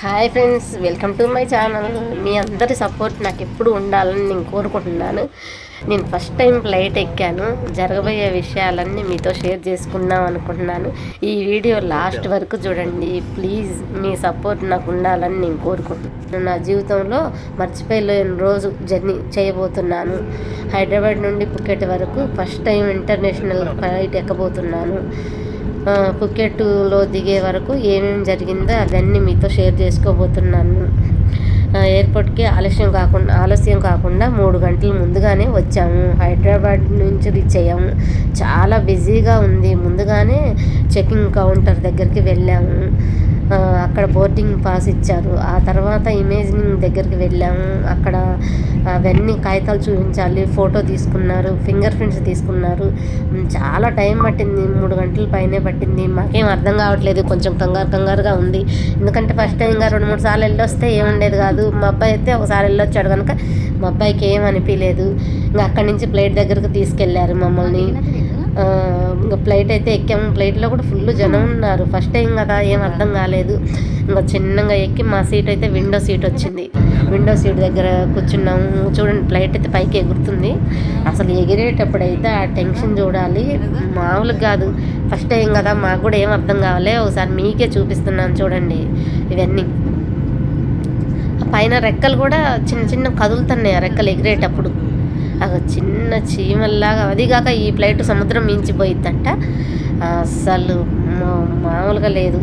Hi friends welcome to my channel మీ అందరి support నాకు ఎప్పుడు ఉండాలని నేను కోరుకుంటున్నాను. నేను ఫస్ట్ టైం ఫ్లైట్ ఎక్కాను. జరగబోయే విషయాలన్నీ మీతో షేర్ చేసుకుందాం అనుకుంటున్నాను. ఈ వీడియో లాస్ట్ వరకు చూడండి. ప్లీజ్ మీ సపోర్ట్ నాకు ఉండాలని నేను కోరుకుంటున్నాను. నా జీవితంలో మర్చిపోలేని రోజు జర్నీ చేయబోతున్నాను. హైదరాబాద్ నుండి పుకెట్ వరకు ఫస్ట్ టైం ఇంటర్నేషనల్ ఫ్లైట్ ఎక్కబోతున్నాను. పుకెట్లో దిగే వరకు ఏమేమి జరిగిందో అవన్నీ మీతో షేర్ చేసుకోబోతున్నాను. ఎయిర్పోర్ట్కి ఆలస్యం కాకుండా ఆలస్యం కాకుండా మూడు గంటల ముందుగానే వచ్చాము. హైదరాబాద్ నుంచి రీచ్ అయ్యాము. చాలా బిజీగా ఉంది. ముందుగానే చెకింగ్ కౌంటర్ దగ్గరికి వెళ్ళాము. అక్కడ బోర్డింగ్ పాస్ ఇచ్చారు. ఆ తర్వాత ఇమేజింగ్ దగ్గరికి వెళ్ళాము. అక్కడ అవన్నీ కాగితాలు చూపించాలి ఫోటో తీసుకున్నారు ఫింగర్ ప్రింట్స్ తీసుకున్నారు. చాలా టైం పట్టింది మూడు గంటల పైనే పట్టింది. మాకేం అర్థం కావట్లేదు కొంచెం కంగారు కంగారుగా ఉంది. ఎందుకంటే ఫస్ట్ టైం ఇంకా రెండు మూడు సార్లు వెళ్ళొస్తే ఏముండేది కాదు. మా అబ్బాయి అయితే ఒకసారి వెళ్ళొచ్చాడు కనుక మా అబ్బాయికి ఏం అనిపించలేదు ఇంకా అక్కడి నుంచి ప్లేట్ దగ్గరకు తీసుకెళ్ళారు మమ్మల్ని. ఇంకా ఫ్లైట్ అయితే ఎక్కాము ఫ్లైట్లో కూడా ఫుల్ జనం ఉన్నారు. ఫస్ట్ టైం కదా ఏం అర్థం కాలేదు. ఇంకా చిన్నగా ఎక్కి మా సీట్ అయితే విండో సీట్ వచ్చింది. విండో సీట్ దగ్గర కూర్చున్నాము చూడండి ఫ్లైట్ అయితే పైకి ఎగురుతుంది. అసలు ఎగిరేటప్పుడు అయితే ఆ టెన్షన్ చూడాలి. మామూలుగా కాదు. ఫస్ట్ టైం కదా మాకు కూడా ఏం అర్థం కావాలి. ఒకసారి మీకే చూపిస్తున్నాను చూడండి ఇవన్నీ. పైన రెక్కలు కూడా చిన్న చిన్న కదులుతున్నాయి ఆ రెక్కలు ఎగిరేటప్పుడు. ఒక చిన్న చీమల్లాగా అదిగాక ఈ ఫ్లైట్ సముద్రం మించిపోయిద్దంట. అసలు మా- మామూలుగా లేదు.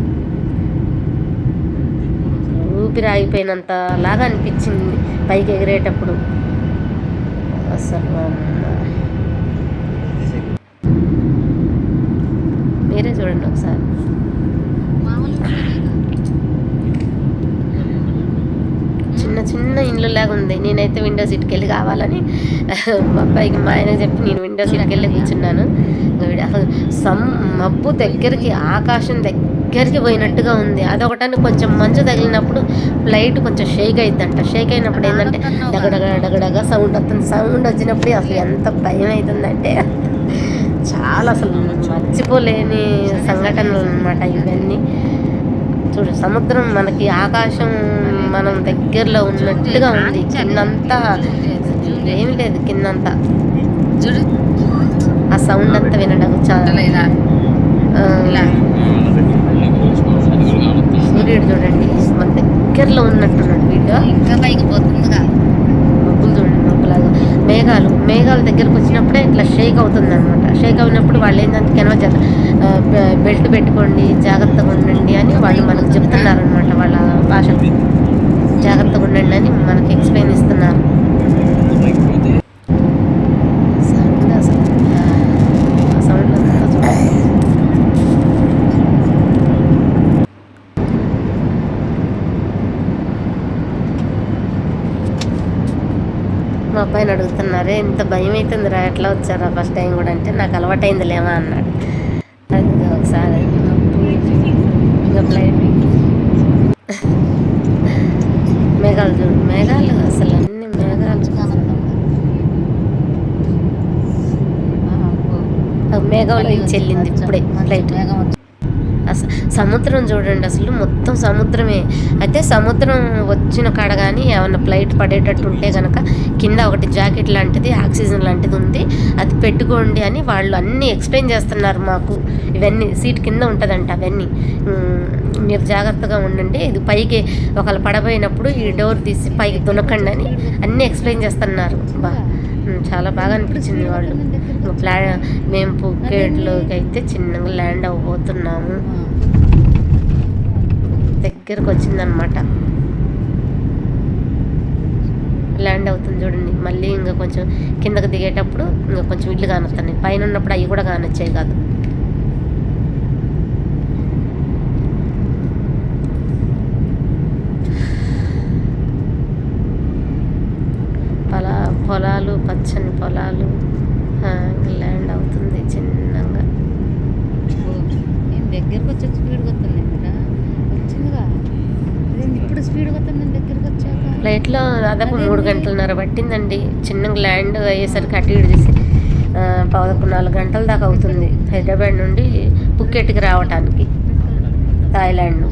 ఊపిరి ఆగిపోయినంత లాగా అనిపించింది పైకి ఎగిరేటప్పుడు. అసలు మీరే చూడండి ఒకసారి. చిన్న చిన్న ఇండ్లు లాగా ఉంది. నేనైతే విండో సీట్కి వెళ్ళి కావాలని మా అబ్బాయికి మా ఆయన చెప్పి నేను విండో సీట్కి వెళ్ళి కూర్చున్నాను. అసలు సమ్ మబ్బు దగ్గరికి ఆకాశం దగ్గరికి పోయినట్టుగా ఉంది. అదొకటానికి కొంచెం మంచు తగిలినప్పుడు ఫ్లైట్ కొంచెం షేక్ అవుతుందంట షేక్ అయినప్పుడు ఏంటంటే డగడగ డగడగ సౌండ్ వస్తుంది. సౌండ్ వచ్చినప్పుడు అసలు ఎంత భయం అవుతుందంటే చాలా అసలు మర్చిపోలేని సంఘటనలు అనమాట ఇవన్నీ. చూడు సముద్రం మనకి ఆకాశం మనం దగ్గరలో ఉన్నట్టుగా ఉంది. కిందంతా ఏమి లేదు కిందంతా. ఆ సౌండ్ అంతా వినడం చాలా సూర్యుడు చూడండి. మన దగ్గరలో ఉన్నట్టున్నాడు వీడియో. ఇంకా పైకి పోతుందిగా. మబ్బులు చూడండి మబ్బులాగా మేఘాలు. మేఘాల దగ్గరకు వచ్చినప్పుడే ఇట్లా షేక్ అవుతుంది అనమాట షేక్ అయినప్పుడు వాళ్ళు ఏంటంటే కెనవ జా బెల్ట్ పెట్టుకోండి జాగ్రత్తగా ఉండండి అని వాళ్ళు మనకు చెప్తున్నారు అనమాట వాళ్ళ భాష జాగ్రత్తగా ఉండండి అని మనకి ఎక్స్ప్లెయిన్ ఇస్తున్నారు. మా అబ్బాయిని అడుగుతున్నారే ఇంత భయం అవుతుందిరా ఎట్లా వచ్చారా ఫస్ట్ టైం కూడా? అంటే నాకు అలవాటైందిలేమా అన్నాడు. అది ఒకసారి. ఇంకా ఫ్లైట్ మేఘాలు చూడు మేఘాలు అసలు అన్ని మేఘాలు మేఘంలో నుంచి వెళ్ళింది ఇప్పుడే ఫ్లైట్ మేఘం అసలు సముద్రం చూడండి అసలు మొత్తం సముద్రమే. అయితే సముద్రం వచ్చిన కాడ కానీ ఏమన్నా ఫ్లైట్ పడేటట్టు ఉంటే కనుక కింద ఒకటి జాకెట్ లాంటిది ఆక్సిజన్ లాంటిది ఉంది అది పెట్టుకోండి అని వాళ్ళు అన్నీ ఎక్స్ప్లెయిన్ చేస్తున్నారు మాకు. ఇవన్నీ సీట్ కింద ఉంటుందంట అవన్నీ. మీరు జాగ్రత్తగా ఉండండి. ఇది పైకి ఒకళ్ళు పడబోయినప్పుడు ఈ డోర్ తీసి పైకి దునకండి అని అన్నీ ఎక్స్ప్లెయిన్ చేస్తున్నారు. బా. చాలా బాగా అనిపించింది వాళ్ళు. ఫ్లా మేము పుక్కేట్లోకి అయితే చిన్నగా ల్యాండ్ అవ్వబోతున్నాము. దగ్గరకు వచ్చిందనమాట. ల్యాండ్ అవుతుంది చూడండి. మళ్ళీ ఇంకా కొంచెం కిందకు దిగేటప్పుడు ఇంకా కొంచెం ఇల్లు కానొస్తున్నాయి. పైన ఉన్నప్పుడు అవి కూడా కానొచ్చాయి కాదు పొలా పొలాలు పచ్చని పొలాలు ల్యాండ్ అవుతుంది చిన్నగా. నేను దగ్గరకు వచ్చి స్పీడ్గా వస్తుంది ఇక్కడ వచ్చిందిగా? అదేంటి ఇప్పుడు స్పీడ్గా వస్తుంది దగ్గరకు వచ్చాక? ఫ్లైట్లో దాదాపు మూడు గంటలన్నర పట్టిందండి. చిన్నగా ల్యాండ్ అయ్యేసరికి అటు ఇటు చేసి పదకొండు నాలుగు గంటల దాకా అవుతుంది. హైదరాబాద్ నుండి పుక్కెట్కి రావటానికి. Thailand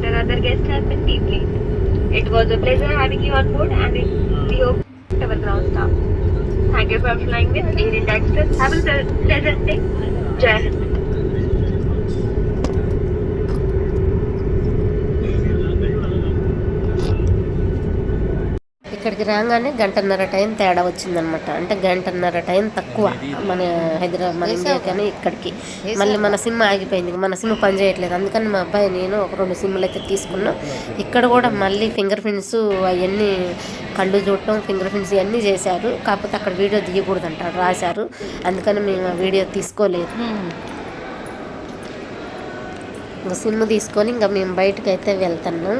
after other guests have been deeply. It was a pleasure having you on board and we hope our ground staff. Thank you for flying with Air India Express. Have a pleasant day. Jai ఇక్కడికి రాగానే గంటన్నర time తేడా వచ్చిందనమాట అంటే గంటన్నర time తక్కువ మన హైదరాబాద్ మన ఇండియా కానీ ఇక్కడికి. మళ్ళీ మన సిమ్ ఆగిపోయింది. మన సిమ్ పని చేయట్లేదు. అందుకని మా అబ్బాయి నేను ఒక రెండు సిమ్లు అయితే తీసుకున్నాం. ఇక్కడ కూడా మళ్ళీ ఫింగర్ ప్రింట్స్ అవన్నీ కళ్ళు చూడటం ఫింగర్ ప్రింట్స్ ఇవన్నీ చేశారు. కాకపోతే అక్కడ వీడియో తీయకూడదు అంటారు రాశారు. అందుకని మేము ఆ వీడియో తీసుకోలేదు. ఇంకా సిమ్ తీసుకొని ఇంకా మేము బయటకు అయితే వెళ్తున్నాం.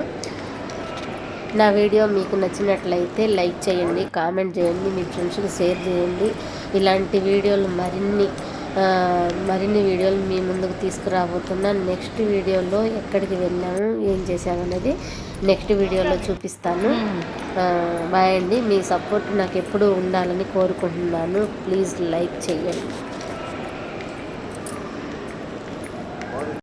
నా వీడియో మీకు నచ్చినట్లయితే లైక్ చేయండి కామెంట్ చేయండి మీ ఫ్రెండ్స్కి షేర్ చేయండి. ఇలాంటి వీడియోలు మరిన్ని మరిన్ని వీడియోలు మీ ముందుకు తీసుకురాబోతున్నాను నెక్స్ట్ వీడియోలో ఎక్కడికి వెళ్ళాము ఏం చేసాము అనేది నెక్స్ట్ వీడియోలో చూపిస్తాను. బాయ్ అండి. మీ సపోర్ట్ నాకు ఎప్పుడూ ఉండాలని కోరుకుంటున్నాను. ప్లీజ్ లైక్ చేయండి.